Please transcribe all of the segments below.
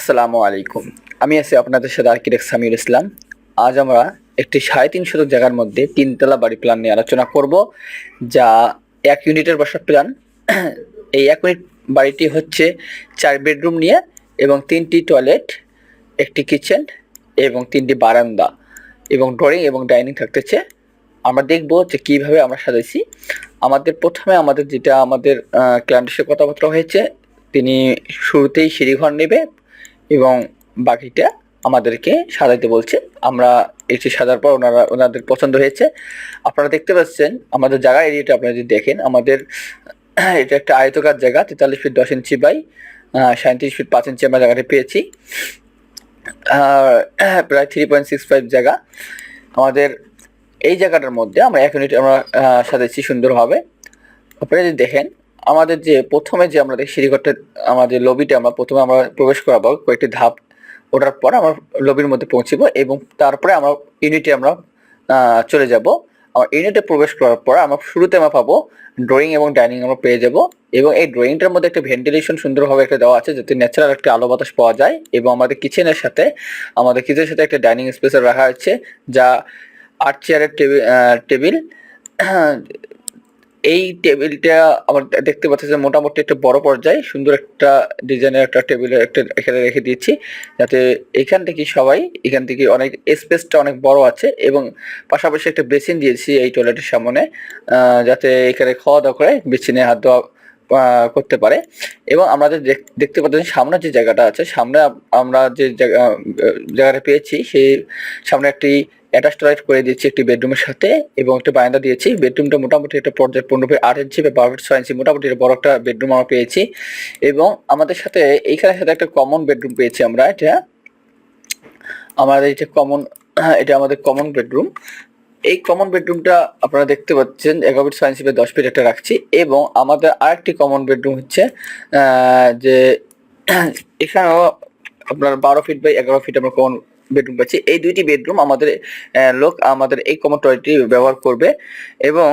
আসসালামু আলাইকুম। আমি আছি আপনাদের সাথে আর্কিটেক্ট সামিউল ইসলাম। আজ আমরা একটি সাড়ে তিন শতক জায়গার মধ্যে তিনতলা বাড়ি প্ল্যান নিয়ে আলোচনা করব, যা এক ইউনিটের বাসা প্ল্যান এই এক ইউনিট বাড়িটি হচ্ছে চার বেডরুম নিয়ে এবং তিনটি টয়লেট একটি কিচেন এবং তিনটি বারান্দা এবং ড্রয়িং এবং ডাইনিং থাকতেছে। আমরা দেখব যে কীভাবে আমরা সাজাইছি। আমাদের প্রথমে আমাদের যেটা আমাদের ক্লায়েন্টের সাথে কথাবার্তা হয়েছে, তিনি শুরুতেই সিঁড়িঘর নেবে এবং বাকিটা আমাদেরকে সাজাইতে বলছে। আমরা এটি সাজার পর ওনারা, ওনাদের পছন্দ হয়েছে। আপনারা দেখতে পাচ্ছেন, আমাদের জায়গা এরিয়াটা আপনারা যদি দেখেন, আমাদের এটা একটা আয়তকার জায়গা, তেতাল্লিশ ফিট দশ ইঞ্চি বাই সাঁত্রিশ ফিট পাঁচ ইঞ্চি আমরা জায়গাটা পেয়েছি। প্রায় থ্রি পয়েন্ট সিক্স ফাইভ জায়গা। আমাদের এই জায়গাটার মধ্যে আমরা এক ইউনিট আমরা সাজাইছি সুন্দরভাবে। আপনারা যদি দেখেন আমাদের যে প্রথমে যে আমাদের সিঁড়িঘরটা আমাদের লবিটা আমরা প্রথমে আমরা প্রবেশ করাবো, কয়েকটি ধাপ ওঠার পর আমরা লবির মধ্যে পৌঁছবো এবং তারপরে আমরা ইউনিটে আমরা চলে যাব। আমার ইউনিটে প্রবেশ করার পর আমরা শুরুতে আমরা পাবো ড্রয়িং এবং ডাইনিং আমরা পেয়ে যাব এবং এই ড্রয়িংটার মধ্যে একটা ভেন্টিলেশন সুন্দরভাবে একটা দেওয়া আছে যাতে ন্যাচারাল একটা আলো বাতাস পাওয়া যায় এবং আমাদের কিচেনের সাথে, আমাদের কিচেনের সাথে একটা ডাইনিং স্পেস রাখা হচ্ছে যা আট চেয়ারের টেবিল এই টেবিলটা আমার দেখতে পাচ্ছি যে মোটামুটি একটা বড় পর্যায়ে সুন্দর একটা ডিজাইনের একটা টেবিল একটা এখানে রেখে দিয়েছি। যাতে এখান থেকে সবাই এখান থেকে অনেক স্পেসটা অনেক বড় আছে এবং পাশাপাশি একটা বেসিন দিয়েছি এই টয়লেটের সামনে যাতে এখানে খাওয়া দাওয়া করে বেসিনে হাত আহ, করতে পারে। এবং আমাদের দেখ- দেখতে পাচ্ছেন সামনে যে জায়গাটা আছে, সামনে আমরা যে জায়গা জায়গাটা পেয়েছি, সেই সামনে একটি অ্যাটাচ করে দিয়েছি একটি বেডরুমের সাথে এবং একটা বারান্দা দিয়েছি। বেডরুমটা মোটামুটি একটা পর্যায়ে পনেরো ফিট আট ইঞ্চি বা বারো ছয় ইঞ্চি, মোটামুটি বড় একটা বেডরুম আমরা পেয়েছি। এবং আমাদের সাথে, এইখানের সাথে একটা কমন বেডরুম পেয়েছি আমরা, এটা আমাদের এটা কমন এটা আমাদের কমন বেডরুম। এই কমন বেডরুমটা আপনারা দেখতে পাচ্ছেন, এগারো ফিট সাইন বা দশ ফিট একটা রাখছি এবং আমাদের আরেকটি কমন বেডরুম হচ্ছে যে এখানেও আপনার বারো ফিট বাই এগারো ফিট আমরা কমন বেডরুম পাচ্ছি। এই দুইটি বেডরুম আমাদের লোক আমাদের এই কমন টয়লেটটি ব্যবহার করবে এবং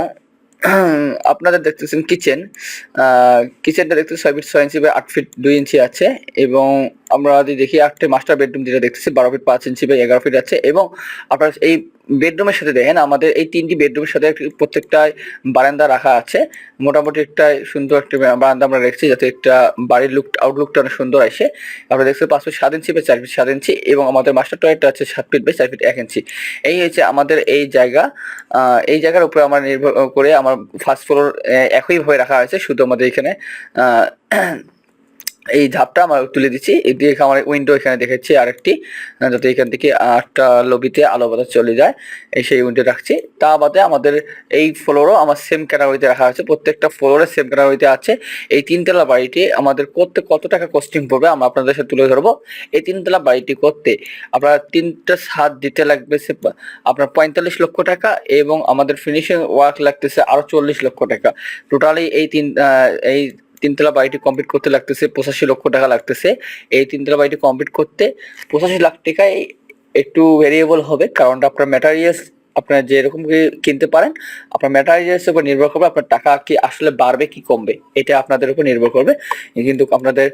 আপনাদের দেখতেছেন কিচেন কিচেনটা দেখতে ছয় ফিট ছয় ইঞ্চি বা আট ফিট দুই ইঞ্চি আছে এবং আমরা যদি দেখি আটটি মাস্টার বেডরুম যেটা দেখতেছি, বারো ফিট পাঁচ ইঞ্চি বা এগারো ফিট আছে এবং আপনার এই বেডরুমের সাথে দেখেন, আমাদের এই তিনটি বেডরুমের সাথে একটি- প্রত্যেকটায় বারান্দা রাখা আছে। মোটামুটি একটা সুন্দর একটা বারান্দা আমরা রেখেছি যাতে একটা বাড়ির লুক আউটলুকটা অনেক সুন্দর আসে। আমরা দেখছি পাঁচ ফিট সাত ইঞ্চি বা চার ফিট সাত ইঞ্চি এবং আমাদের মাস্টার টয়লেটটা আছে সাত ফিট বাই চার ফিট এক ইঞ্চি এই হচ্ছে আমাদের এই জায়গা। এই জায়গার উপরে আমরা নির্ভর করে আমার ফার্স্ট ফ্লোর একইভাবে রাখা হয়েছে, শুধু আমাদের এখানে এই ধাপটা আমরা তুলে দিচ্ছি। এই দিয়ে আমার উইন্ডো এখানে দেখেছি আরেকটি যাতে এখান থেকে আটটা লবিতে আলো বাতাস চলে যায়। এই সেই উইন্ডো রাখছি। তা বাদে আমাদের এই ফ্লোরও আমার সেম ক্যাটাগরিতে রাখা আছে। প্রত্যেকটা ফ্লোরে সেম ক্যাটাগরিতে আছে। এই তিনতলা বাড়িটি আমাদের করতে কত টাকা কস্টিং পড়বে আমরা আপনাদের সাথে তুলে ধরবো। এই তিনতলা বাড়িটি করতে আপনার তিনটা ছাদ দিতে লাগবে সে আপনার পঁয়তাল্লিশ লক্ষ টাকা এবং আমাদের ফিনিশিং ওয়ার্ক লাগতেছে আরও চল্লিশ লক্ষ টাকা। টোটালি এই তিন এই তিনতলা বাড়িটি কমপ্লিট করতে লাগতেছে, পঁচাশি লক্ষ টাকা লাগতেছে। এই তিনতলা বাড়িটি কমপ্লিট করতে পঁচাশি লাখ টাকায় একটু ভেরিয়েবল হবে, কারণ আপনার ম্যাটারিয়ালস আপনার যেরকম কিনতে পারেন, আপনার ম্যাটারিয়ালসের উপর নির্ভর করবে আপনার টাকা কি আসলে বাড়বে, কি কমবে। এটা আপনাদের উপর নির্ভর করবে। কিন্তু আপনাদের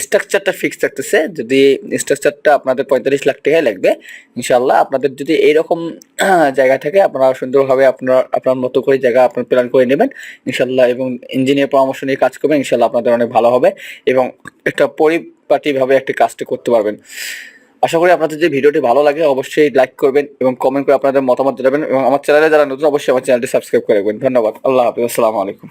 স্ট্রাকচারটা ফিক্স থাকতেছে, যদি স্ট্রাকচারটা আপনাদের পঁয়তাল্লিশ লাখ টাকায় লাগবে ইনশাল্লাহ আপনাদের যদি এইরকম জায়গা থাকে, আপনারা সুন্দরভাবে আপনার আপনার মতো করে জায়গা আপনার প্ল্যান করে নেবেন ইনশাল্লাহ এবং ইঞ্জিনিয়ার পরামর্শ নিয়ে কাজ করবেন ইনশাল্লাহ আপনাদের অনেক ভালো হবে। এবং একটা পরিপাটিভাবে একটা কাজটা করতে পারবেন। আশা করি আপনাদের যে ভিডিওটি ভালো লাগে, অবশ্যই লাইক করবেন এবং কমেন্ট করে আপনাদের মতামত জানাবেন এবং আমার চ্যানেলে যারা নতুন, অবশ্যই আমার চ্যানেলটি সাবস্ক্রাইব করে রাখবেন। ধন্যবাদ। আল্লাহ হাফিজ। আসসালামু আলাইকুম।